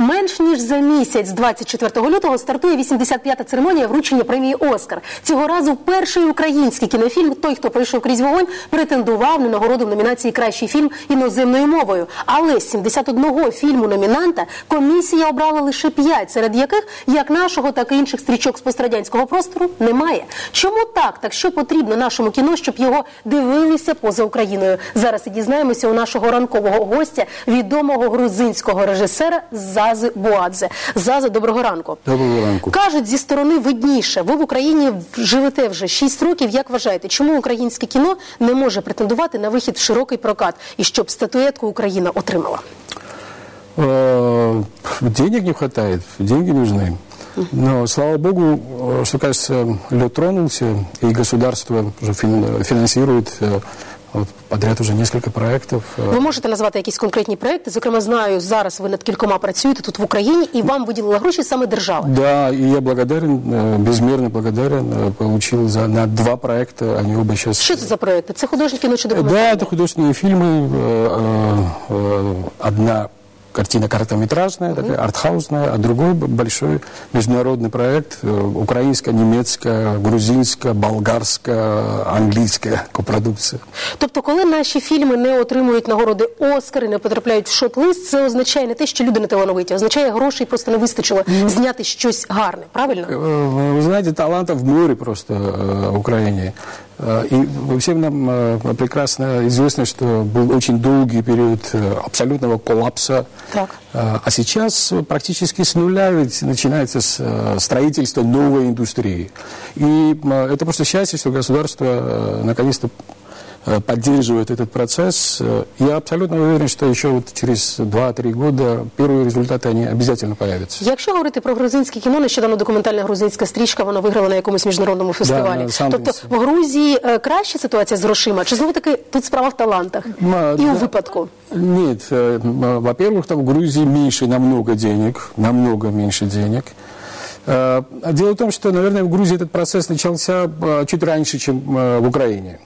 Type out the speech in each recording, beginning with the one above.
Менш ніж за місяць, 24 лютого, стартує 85-та церемонія вручення премії Оскар. Цього разу перший український кінофільм Той, хто пройшов крізь вогонь, претендував на нагороду в номінації Кращий фільм іноземною мовою. Але з 71 фільму номінанта комісія обрала лише 5, серед яких як нашого, так і інших стрічок з пострадянського простору немає. Чому так? Так що потрібно нашому кіно, щоб його дивилися поза Україною? Зараз і дізнаємося у нашого ранкового гостя, відомого грузинського режисера Зази Буадзе. Заза, доброго ранку. Доброго ранку. Кажуть, зі сторони видніше. Ви в Україні живете вже 6 років. Як вважаєте, чому українське кіно не може претендувати на вихід в широкий прокат і щоб статуетку Україна отримала? Э, Денег не хватает, деньги нужны. Но, слава богу, э, что, кажется, лед тронулся, и государство уже фин- финансирует э, вот подряд уже несколько проектов. Э, Ви можете назвати якісь конкретні проекти? Зокрема, знаю, зараз ви над кількома працюєте тут в Україні, і вам виділила гроші саме держава. Да, и я благодарен, э, безмерно благодарен, э, получил за, на два проекта, они оба сейчас... Що це за проекти? Це художнє кіно чи Да, документальне? это художественные фильмы. э, э, э, Одна картина короткометражная, такая артхаусная, а другой б- большой международный проект, э, украинско-немецкая, грузинско-болгарская, английская копродукция. Тобто, коли наші фільми не отримують нагороди Оскар і не потрапляють в шот-лист, це означає не те, що люди не талановиті, означає грошей просто не вистачило зняти щось гарне, правильно? Э, Вы знаете, талантов в море просто э, в Украине. Э, И всем нам э, прекрасно известно, что был очень долгий период э, абсолютного коллапса. Так. А сейчас практически с нуля ведь начинается с строительства новой индустрии. И это просто счастье, что государство наконец-то поддерживает этот процесс. Э, Я абсолютно уверен, что еще вот через 2-3 года первые результаты, они обязательно появятся. Якщо говорити про грузинське кіно, нещодавно документальна грузинська стрічка вона виграла на якомусь міжнародному фестивалі. на Sundance. тобто в Грузії е, краща ситуація з грошима, чи знову таки тут справа в талантах Ма, і у да. випадку? Нет, э, м, во-первых, там в Грузии меньше намного денег, намного меньше денег. Э, а Дело в том, что, наверное, в Грузии этот процесс начался э, чуть раньше, чем э, в Украине.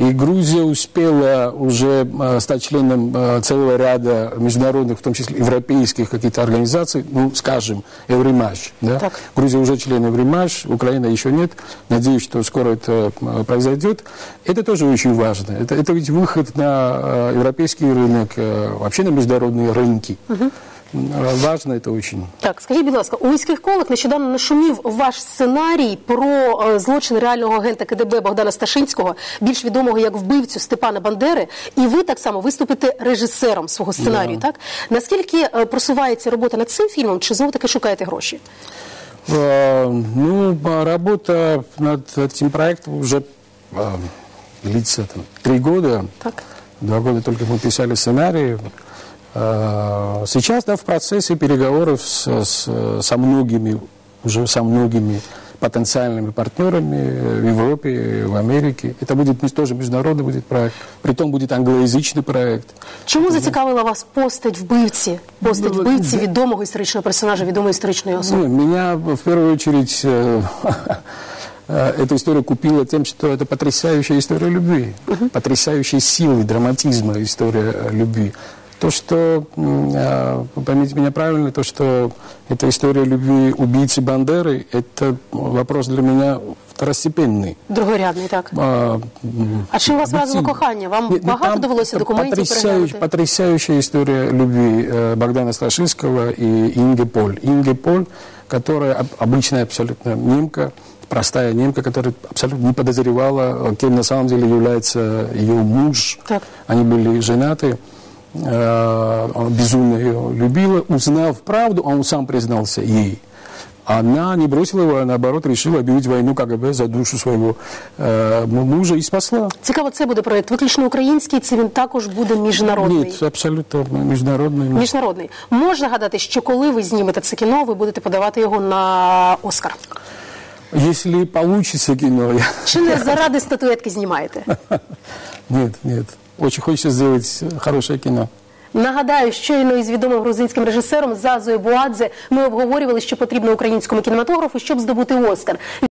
И Грузия успела уже э, стать членом э, целого ряда международных, в том числе европейских каких-то организаций, ну, скажем, Евримаш. Да? Так. Грузия уже член Евримаш, Украина еще нет. Надеюсь, что скоро это э, произойдет. Это тоже очень важно. Это, это ведь выход на европейский рынок, вообще на международные рынки. Э, Важно это очень. Так, скажіть, будь ласка, у міських колах нещодавно нашумів ваш сценарій про е, злочин реального агента КДБ Богдана Сташинського, більш відомого як вбивцю Степана Бандери, і ви так само виступите режисером свого сценарію. Так наскільки е, просувається робота над цим фільмом, чи знову таки шукаєте гроші? Э, Ну, а работа над этим проектом уже э, длится там, три года. Так. Два года только мы писали сценарий. Э, Сейчас, да, в процессе переговоров с, с- со многими, уже со многими потенциальными партнерами в Европе, в Америке. Это будет не- тоже международный будет проект, притом будет англоязычный проект. Чому зацікавила вас постать вбивці, постать Ну, вбивці де- відомого історичного персонажа, відомої історичної особи? Ну, меня в первую очередь э, э, эта история купила тем, что это потрясающая история любви, потрясающей силы, драматизма история э, любви. То, что, э, поймите меня правильно, то, что это история любви убийцы Бандеры, это вопрос для меня второстепенный. Другорядний, так. А, А чим вас вразило кохання? Вам Нет, ну, багато там довелося документів переглянути? Потрясающая история любви э, Богдана Сташинского и Инги Поль. Инги Поль, которая об- обычная абсолютно немка, простая немка, которая абсолютно не подозревала, кем на самом деле является ее муж. Так. Они были женаты. Э, Он безумно ее любила. Узнав правду, он сам признался ей. Она не бросила его, а наоборот решила объявить войну КГБ за душу своего э, мужа и спасла. Цікаво, це буде проєкт виключно український, чи він також буде міжнародний? Нет, абсолютно международный. Міжнародний. Можна гадати, що коли ви знімете це кіно, ви будете подавати його на Оскар. Если получится кино, я... Чи не заради статуетки знімаєте? Нет, нет. Очень хочется сделать хорошее кино. Нагадаю, щойно із відомим грузинським режисером Зазою Буадзе ми обговорювали, що потрібно українському кінематографу, щоб здобути Оскар.